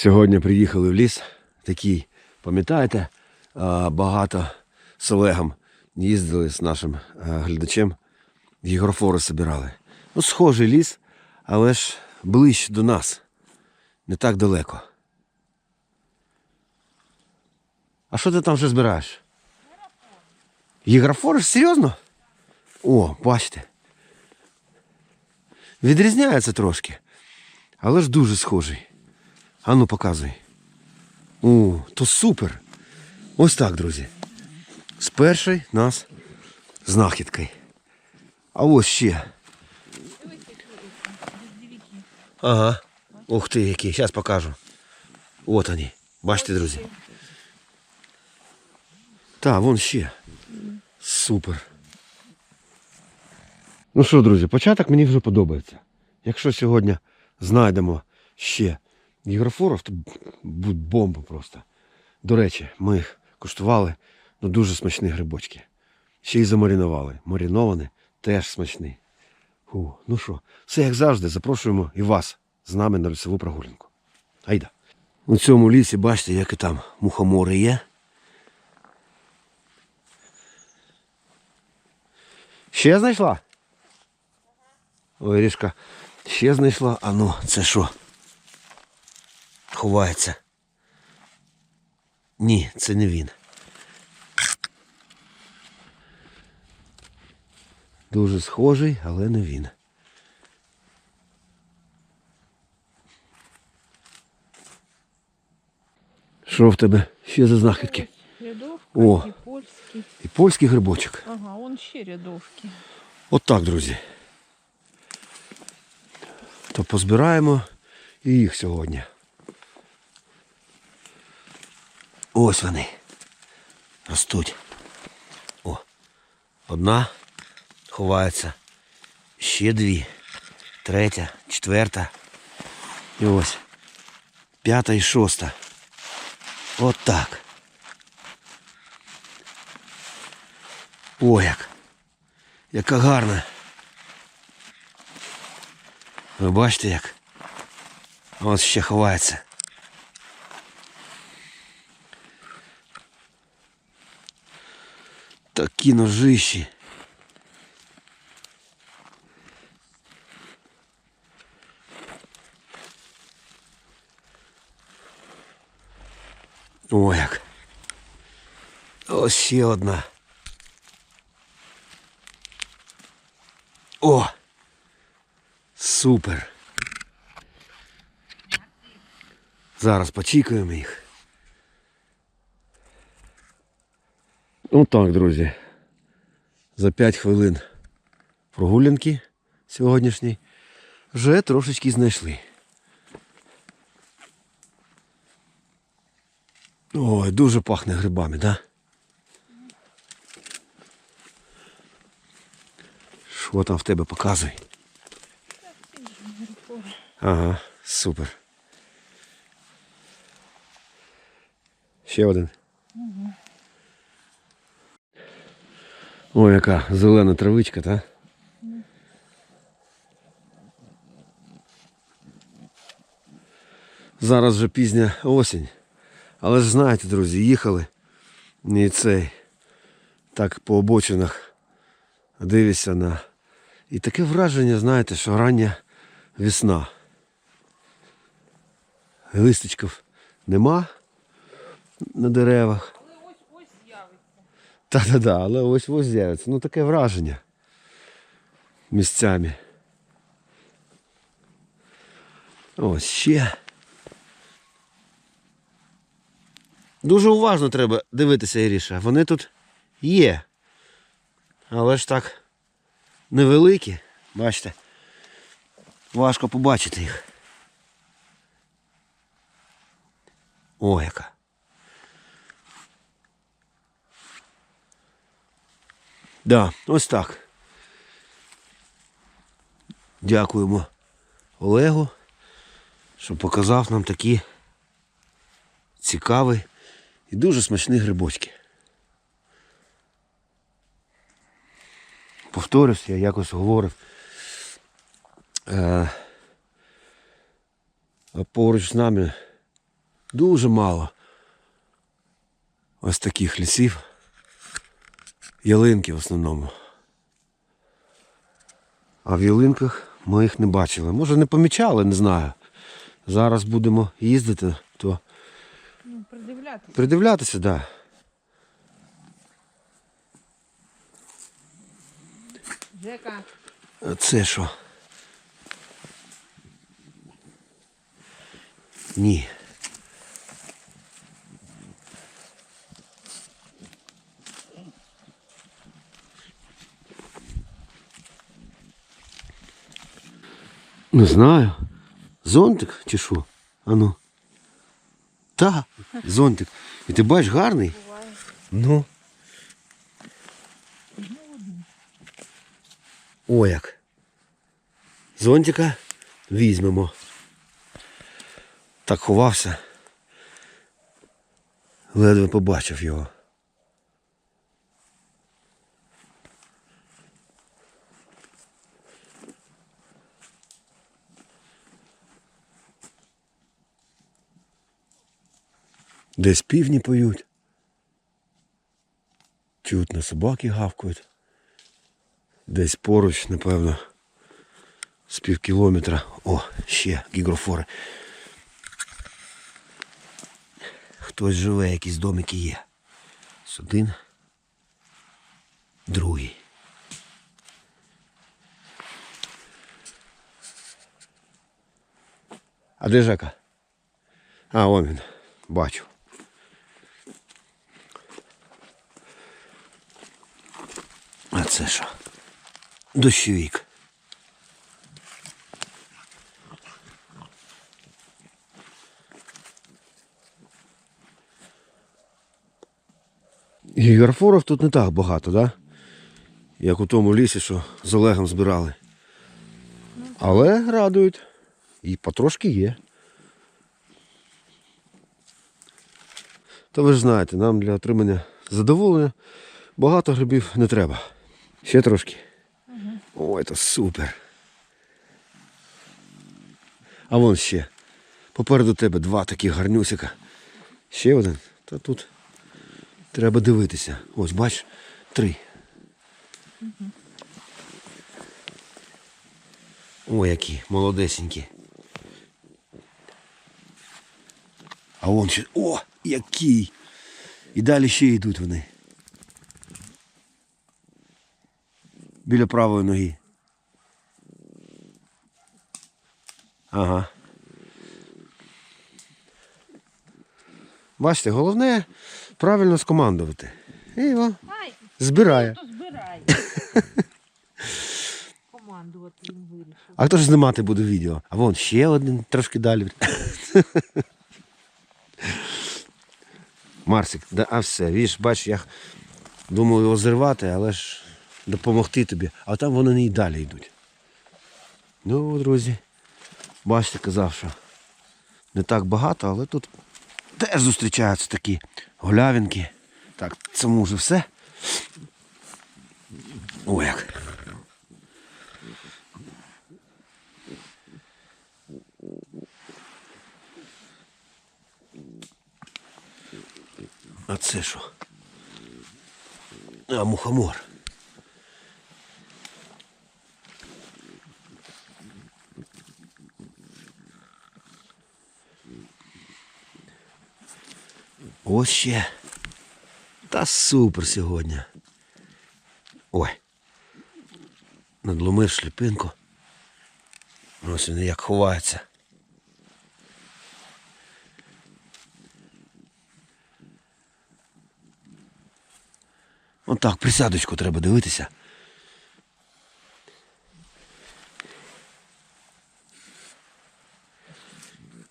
Сьогодні приїхали в ліс. Такий, пам'ятаєте, багато з Олегом їздили з нашим глядачем, гігрофори збирали. Ну, схожий ліс, але ж ближче до нас. Не так далеко. А що ти там вже збираєш? Гігрофори? Серйозно? О, бачите. Відрізняється трошки. Але ж дуже схожий. А ну показуй. О, то супер. Ось так, друзі. З першої нас знахідкою. А ось ще. Ага. Ух ти, який. Зараз покажу. От вони. Бачите, друзі. Так, вон ще. Супер. Ну що, друзі, початок мені вже подобається. Якщо сьогодні знайдемо ще гігрофорів, то бомба просто. До речі, ми їх куштували, ну дуже смачні грибочки. Ще й замаринували. Мариновані теж смачні. Фу, ну що, все як завжди, запрошуємо і вас з нами на лісову прогулянку. Айда. У цьому лісі бачите, як і там мухомори є. Ще знайшла? Ой, Рішка, ще знайшла. А ну, це що? Ховається. Ні, це не він. Дуже схожий, але не він. Що в тебе ще за знахідки? Рядовка О. і польський. І польський грибочок. Ага, он ще рядовки. От так, друзі. То позбираємо і їх сьогодні. Ось вони. Ростуть. О. Одна ховається. Ще дві. Третя, четверта. І ось. П'ята і шоста. От так. О, як. Яка гарна. Ви бачите як? Ось ще ховається. Такі ножищі. О, як. Ось ще одна. О! Супер. Зараз почікаємо їх. Ну так, друзі. За 5 хвилин прогулянки сьогоднішній вже трошечки знайшли. Ой, дуже пахне грибами, да? Що там в тебе показуй? Ага, супер. Ще один. Ой, яка зелена травичка, та? Зараз вже пізня осінь. Але ж знаєте, друзі, їхали і цей так по обочинах дивишся на. І таке враження, знаєте, що рання весна. Листочків нема на деревах. Але ось ось з'явиться. Та-та-та, але ось ось з'явиться. Ну таке враження місцями. Ось ще. Дуже уважно треба дивитися, Іріша. Вони тут є. Але ж так невеликі. Бачите. Важко побачити їх. О, яка. Да, ось так. Дякуємо Олегу, що показав нам такі цікаві і дуже смачні грибочки. Повторюсь, я якось говорив. Е, поруч з нами Дуже мало. Ось таких лісів. Ялинки в основному. А в ялинках ми їх не бачили. Може не помічали, не знаю. Зараз будемо їздити, то Ну, придивлятися. придивлятися, так. Да. Жека, А Це що? Ні. Не знаю. Зонтик чи що? Ану. Та, зонтик. І ти бачиш гарний? Ну. О як. Зонтика візьмемо. Так ховався. Ледве побачив його. Десь півні поють. Чутно собаки гавкають. Десь поруч, напевно, з пів кілометра. О, ще гігрофори. Хтось живе, якісь домики є. Ось один. Другий. А де Жека? А, вон він. Бачу. А це що? Дощовик. Гіграфорів тут не так багато, да? Як у тому лісі, що з Олегом збирали. Але радують. І потрошки є. То ви ж знаєте, нам для отримання задоволення багато грибів не треба. Ще трошки. Ой, це супер. А вон ще. Попереду тебе два таких гарнюсика. Ще один. Та тут треба дивитися. Ось, бач, три. О, які молодесенькі. А вон ще. О, який! І далі ще йдуть вони. Біля правої ноги. Ага. Бачите, головне правильно скомандувати. І о, Ай, збирає. Командувати він вирішив. А хто ж знімати буде відео? А вон ще один трошки далі. Марсик, да, а все, віж, бач, я думав його зірвати, але ж допомогти тобі. А там вони і далі йдуть. Ну, друзі, бачите, казав, що не так багато, але тут теж зустрічаються такі голявинки. Так, цьому вже все. О, як. А це що? А, мухомор. Ось ще. Та супер сьогодні. Ой. Надломив шліпинку. Ось він як ховається. Отак, присядочку треба дивитися.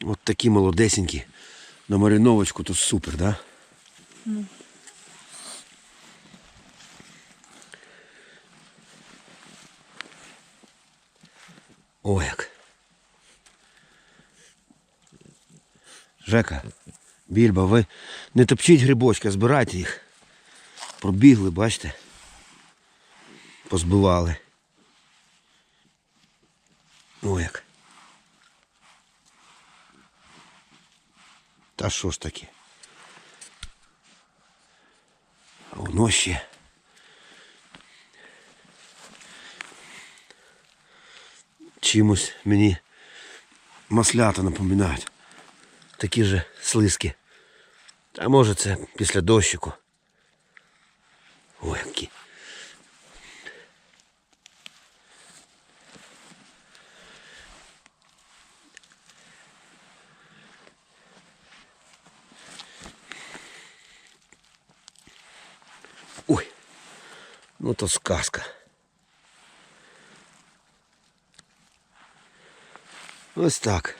От такі молодесенькі. На мариновочку тут супер, да? О, як. Жека, Більба, ви не топчіть грибочки, збирайте їх. Пробігли, бачите? Позбивали. Та що ж таке? А воно ще. Чимось мені маслята напоминають. Такі же слизькі. А може це після дощику. То сказка. Ось так.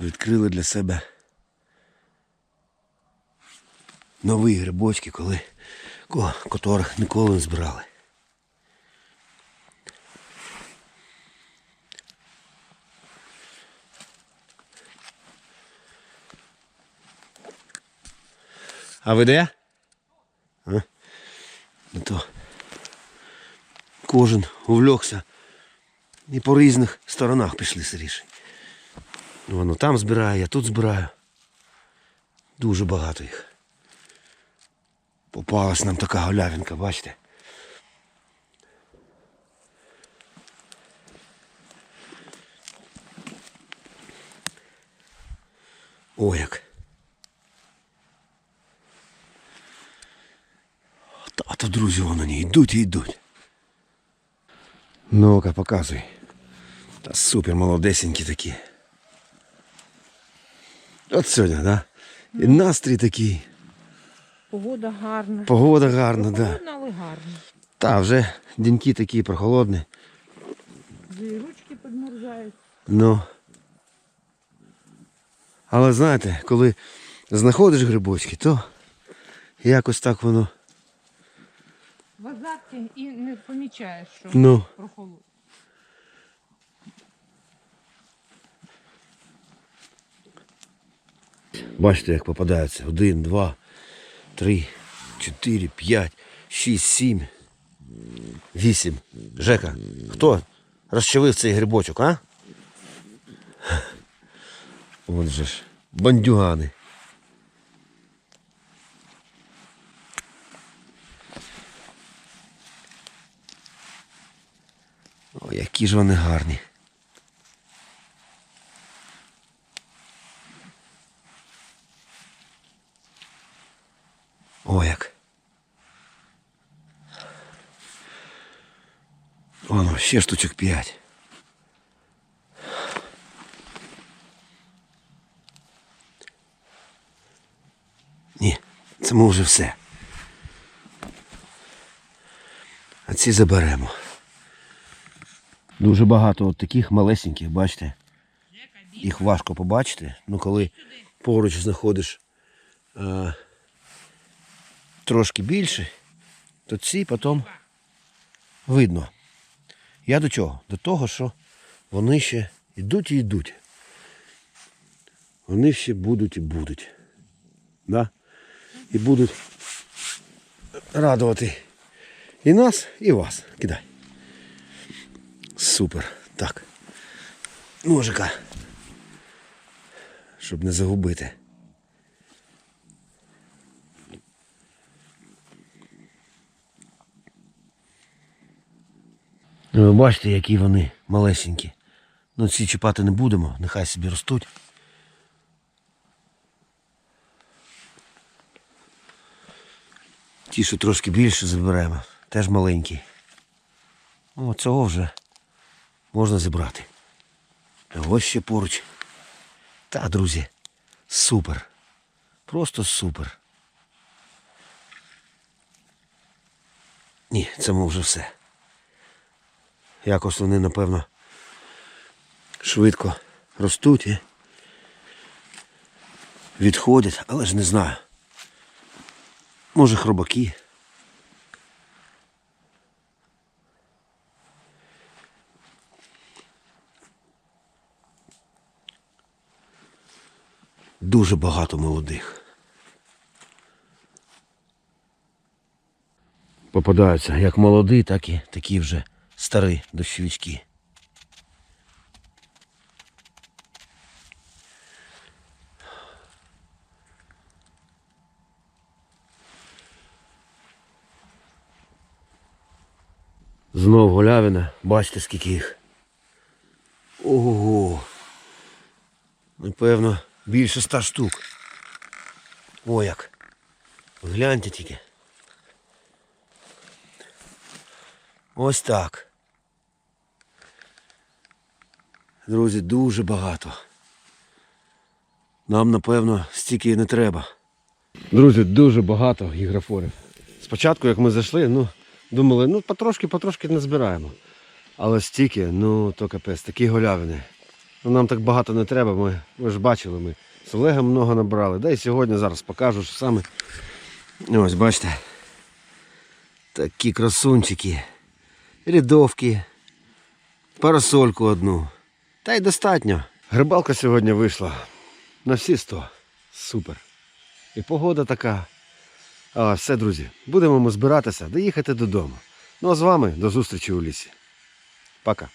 Відкрили для себе нові грибочки, коли ко- котрих ніколи не збирали. А ви де? А? Ну то кожен увлекся і по різних сторонах пішли сиріші. Воно там збирає, я тут збираю. Дуже багато їх. Попалась нам така голявинка, бачите? О, як. Та- А то, друзі, воно не йдуть і йдуть. Ну-ка, показуй. Та супер молодесенькі такі. От сьогодні, да? І настрій такий. Погода гарна. Погода гарна, да. Але гарна. Та вже деньки такі прохолодні. Вже і ручки підмерзають. Ну. Але знаєте, коли знаходиш грибочки, то якось так воно. В азарті і не помічаєш, що Ну. прохолодно. Бачите, як попадаються. Один, два, три, чотири, п'ять, шість, сім, вісім. Жека, хто розчавив цей грибочок, а? Вон же ж, бандюгани. О, які ж вони гарні. О, як. Воно, ще штучок п'ять. Ні, це ми вже все. А ці заберемо. Дуже багато от таких малесеньких, бачите? Їх важко побачити. Ну коли поруч знаходиш е, трошки більше, то ці потім видно. Я до чого? До того, що вони ще йдуть і йдуть. Вони ще будуть і будуть. Да? І будуть радувати і нас, і вас. Кидай. Супер. Так. Ножика. Щоб не загубити. Ви бачите, які вони малесенькі. Ну, ці чіпати не будемо, нехай собі ростуть. Ті, що трошки більше заберемо, теж маленькі. О, цього вже можна зібрати. Ось ще поруч. Та, друзі, супер. Просто супер. Ні, це ми вже все. Якось вони, напевно, швидко ростуть і відходять, але ж не знаю. Може хробаки. дуже багато молодих. Попадаються як молоді, так і такі вже старі дощовички. Знов голявина, бачите скільки їх. Ого! Напевно більше ста штук. О як. Гляньте тільки. Ось так. Друзі, дуже багато. Нам, напевно, стільки і не треба. Друзі, дуже багато гіграфорів. Спочатку, як ми зайшли, ну, думали, ну потрошки, потрошки не збираємо. Але стільки, ну то капець, такі голявини. Ну, нам так багато не треба, ми, ви ж бачили, ми з Олегом много набрали. Да і сьогодні зараз покажу, що саме. Ось, бачите. Такі красунчики. Рядовки. Парасольку одну. Та й достатньо. Грибалка сьогодні вийшла на всі сто. Супер. І погода така. А, все, друзі, будемо ми збиратися, доїхати додому. Ну а з вами до зустрічі у лісі. Пока.